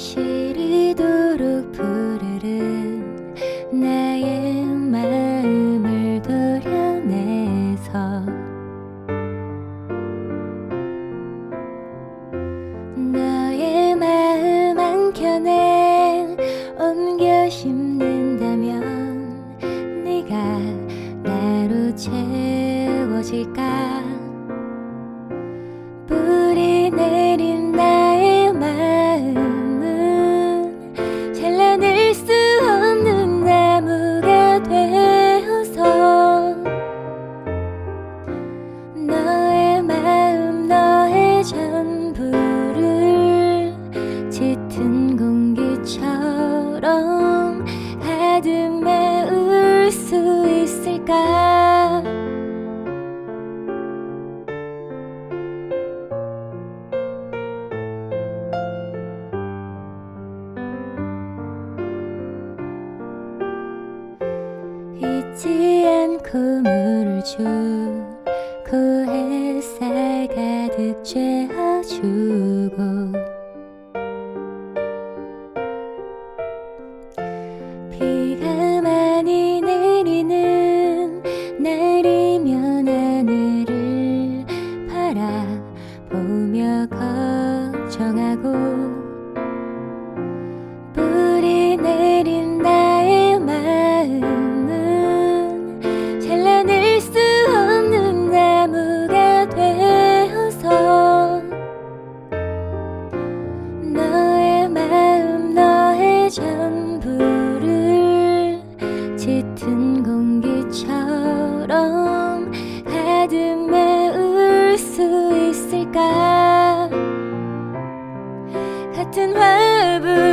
시리도록 부르는 나의 마음을 도려내서 너의 마음 한 켠에 옮겨 심는다면 네가 나로 채워질까 공기처럼 가득 메울 수 있을까? 잊지 않고 물을 주 고 햇살 가득 쬐어주 비가 짙은 공기처럼 가득 메울 수 있을까? 같은 화분